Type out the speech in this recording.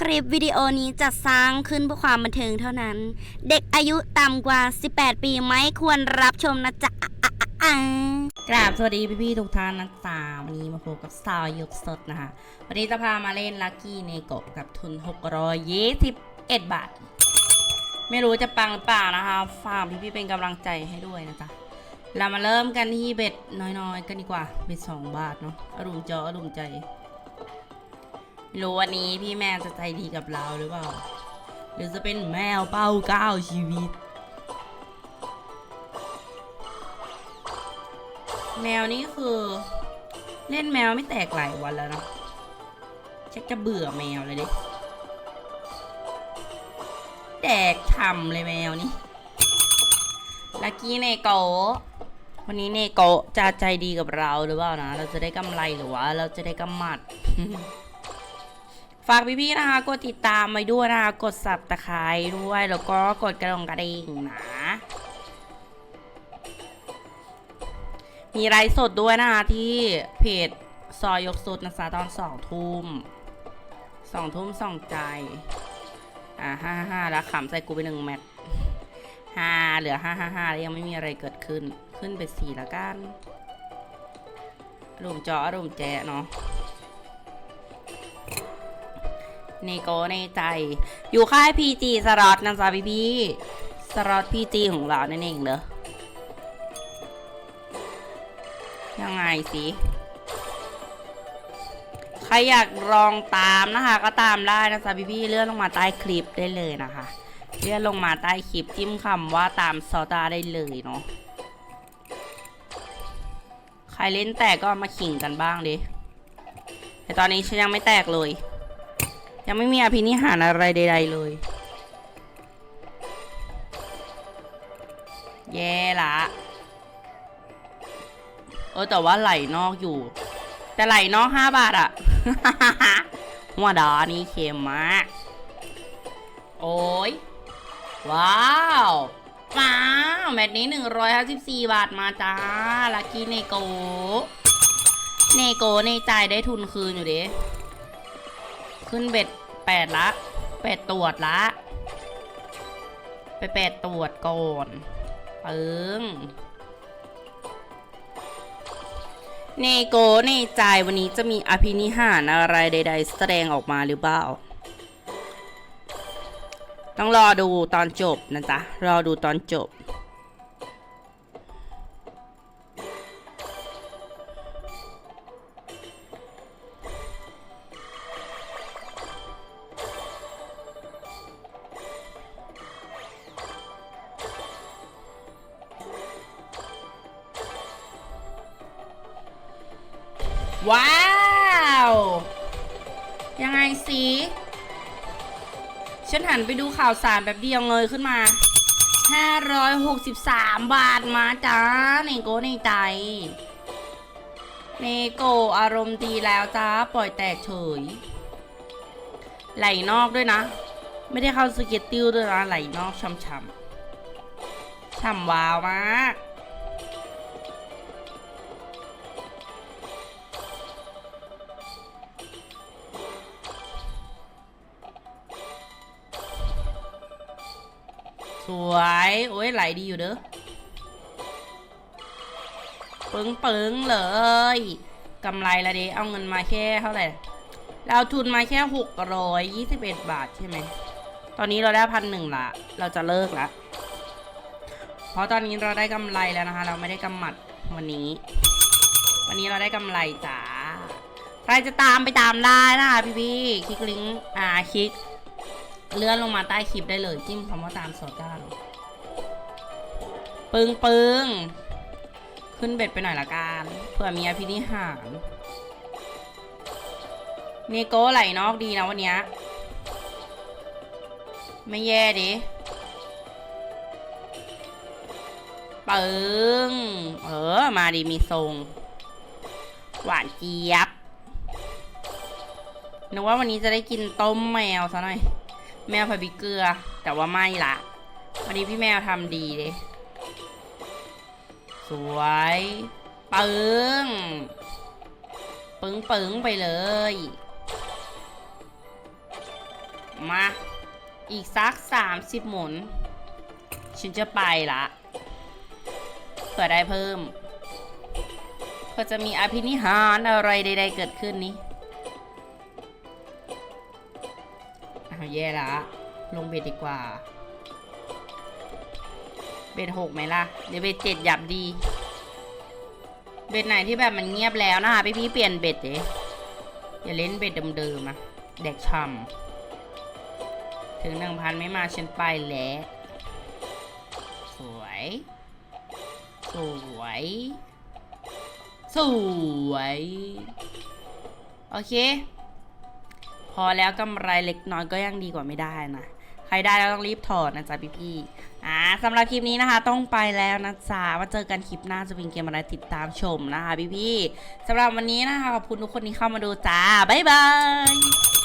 คลิปวิดีโอนี้จะสร้างขึ้นเพื่อความบันเทิงเท่านั้น เด็กอายุต่ำกว่า 18 ปีไม่ควรรับชมนะจ๊ะกราบสวัสดีพี่ๆทุกท่านนะจ๊ะวันนี้มาพบกับสาวยกสดนะคะ วันนี้จะพามาเล่นลั c กี้เนกะกับทุน 621 บาท ไม่รู้จะปังหรือเปล่านะคะ ฝากพี่ๆเป็นกำลังใจให้ด้วยนะจ๊ะ เรามาเริ่มกันที่เบ็ดน้อยๆ กันดีกว่า เบ็ด 2 บาทเนาะอารมณ์จออารมณ์ใจ รู้วันนี้พี่แม่จะใจดีกับเราหรือเปล่า หรือจะเป็นแมวเป้าเก้าชีวิต แมวนี่คือ เล่นแมวไม่แตกหลายวันแล้วเนาะชักจะเบื่อแมวเลยดิแตกทำเลยแมวนี่ลักกี้เนโกวันนี้เนโกจะใจดีกับเราหรือเปล่านะ เราจะได้กำไรหรือว่าเราจะได้กำหมัด ฝากพี่ๆนะคะกดติดตามไว้ด้วยนะคะกดสับตะไคร้ด้วย แล้วก็กดกระดองกระดิ่งนะ มีไลฟ์สดด้วยนะคะที่เพจซอยยกสุดนะคะตอนสองทุ่มสองทุ่มสองใจ อ่าห้าห้าแล้วขำใส่กูไปหนึ่งแมทห้าเหลือห้าห้าห้าแล้วยังไม่มีอะไรเกิดขึ้น ขึ้นไปสี่แล้วกันอารมณ์จออารมณ์แจ๊ะเนาะ ในโกในใจ อยู่ค่าย PG สล็อตนะจ๊ะพี่พี่สล็อต PG ของเรานั่นเองเด้อยังไงสิใครอยากลองตามนะคะ ก็ตามได้นะจ๊ะพี่พี่เลื่อนลงมาใต้คลิปได้เลยนะคะเลื่อนลงมาใต้คลิปจิ้มคำว่าตามซอตาได้เลยเนาะใครเล่นแตกก็มาขิงกันบ้างดิแต่ตอนนี้ฉันยังไม่แตกเลย ยังไม่มีอภินิหารอะไรใด ๆ เลย แย่ละเออแต่ว่าไหลนอกอยู่ แต่ไหลนอกห้าบาทอะหัวดอนี่เค็มมาก โอ้ย ว้าวว้าวแมตช์นี้154บาทมาจ้า ลักกี้เนโก เนโกในใจายได้ทุนคืนอยู่ดิ ขึ้นเบ็ด แปดละแปดตรวจละ ไปแปดตรวจก่อนปึ้งเนโกในใจวันนี้จะมีอภินิหารอะไรใด ๆ แสดงออกมาหรือเปล่า ต้องรอดูตอนจบนะจ๊ะ รอดูตอนจบ ว้าว ยังไงสิฉันหันไปดูข่าวสารแบบเดียวเงยขึ้นมา 563 บาทมาจ้าเนโกในใจเนโกอารมณ์ดีแล้วจ้าปล่อยแตกเฉย ไหลนอกด้วยนะ ไม่ได้เข้าสเก็ตติ้วด้วยนะไหลนอกช่ำๆช่ำวาวมาก วย โอ้ยไหลดีอยู่เด้อปึ้งปึ้งเลยกำไรละเดเอาเงินมาแค่เท่าไหร่เราทุนมาแค่หกร้อยยี่สิบเอ็ดบาทใช่ไหม ตอนนี้เราได้พันหนึ่งละ เราจะเลิกละ เพราะตอนนี้เราได้กำไรแล้วนะคะ เราไม่ได้กำหมัดวันนี้ วันนี้เราได้กำไรจ้าใครจะตามไปตามได้นะคะพี่พี่คลิกลิงก์อ่าคลิก เลื่อนลงมาใต้คลิปได้เลย จิ้มคำว่าตามโซด้าปึ้งปึ้งขึ้นเบ็ดไปหน่อยละกันเผื่อมีอภินิหารเนโก้ไหลนอกดีนะวันนี้ไม่แย่ดิปึ้งเออ มาดีมีทรง หวานเจี๊ยบนึกว่าวันนี้จะได้กินต้มแมวซะหน่อย แมวผัดพริกเกลือ แต่ว่าไม่ละวันนี้พี่แมวทำดีเลย สวยปึ้งปึ้งปึ้งไปเลย มา อีกสักสามสิบหมุน ฉันจะไปละเผื่อได้เพิ่มเพื่อจะมีอภินิหารอะไรใดๆเกิดขึ้นนี้ แย่ละลงเบ็ดดีกว่า เบ็ดหกไหมล่ะ เดี๋ยวเบ็ดเจ็ดหยับดี เบ็ดไหนที่แบบมันเงียบแล้วนะคะพี่พี่เปลี่ยนเบ็ดเดอย่าเล่นเบ็ดเดิมๆนะแดกช่ำถึงหนึ่งพันไม่มาฉันไปแล้ว สวย สวย สวย โอเค พอแล้วกำไรเล็กน้อยก็ยังดีกว่าไม่ได้นะใครได้แล้วต้องรีบถอดนะจ๊ะพี่พี่ๆอ่าสำหรับคลิปนี้นะคะ ต้องไปแล้วนะจ๊ะมาเจอกันคลิปหน้าจะเป็นเกมอะไรติดตามชมนะคะ พี่พี่ๆสำหรับวันนี้นะคะขอบคุณทุกคนที่เข้ามาดูจ้าบ๊ายบาย